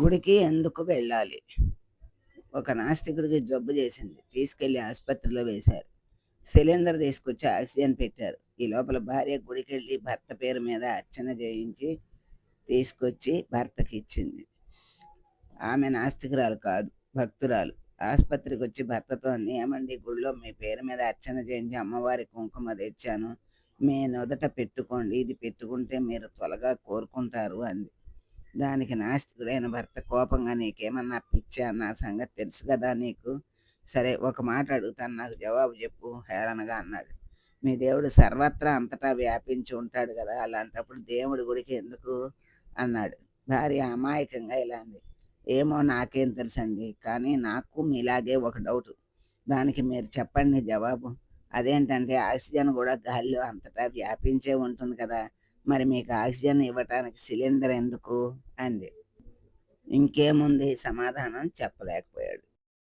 గుడికి ఎందుకు వెళ్ళాలి? ఒక నాస్తికుడికి జబ్బు చేసింది. తీసుకెళ్ళి ఆసుపత్రిలో వేశారు. సిలిండర్ తీసుకొచ్చి ఆక్సిజన్ పెట్టారు. ఈ లోపల భార్య గుడికి వెళ్ళి భర్త పేరు మీద అర్చన చేయించి తీసుకొచ్చి భర్తకి ఇచ్చింది. ఆమె నాస్తికురాలు కాదు భక్తురాలు. ఆసుపత్రికి వచ్చి భర్తతో ఏమండి? గుడిలో మీ పేరు మీద అర్చన చేయించి అమ్మవారి కుంకుమ తెచ్చాను. మీ నొదట పెట్టుకోండి. ఇది పెట్టుకుంటే మీరు త్వరగా కోరుకుంటారు అంది. దానికి నాస్తికుడైన భర్త కోపంగా నీకేమన్నా పిచ్చా నా సంగతి తెలుసు కదా నీకు? సరే ఒక మాట అడుగుతాను నాకు జవాబు చెప్పు హేళనగా అన్నాడు. మీ దేవుడు సర్వత్రా అంతటా వ్యాపించి ఉంటాడు కదా అలాంటప్పుడు దేవుడి గుడికి ఎందుకు? అన్నాడు. భార్య అమాయకంగా ఇలా అంది. ఏమో నాకేం తెలుసండి కానీ నాకు మీలాగే ఒక డౌట్ దానికి మీరు చెప్పండి జవాబు. అదేంటంటే ఆక్సిజన్ కూడా గాలిలో అంతటా వ్యాపించే ఉంటుంది కదా మరి మీకు ఆక్సిజన్ ఇవ్వటానికి సిలిండర్ ఎందుకు? అంది. ఇంకేముంది సమాధానం చెప్పలేకపోయాడు.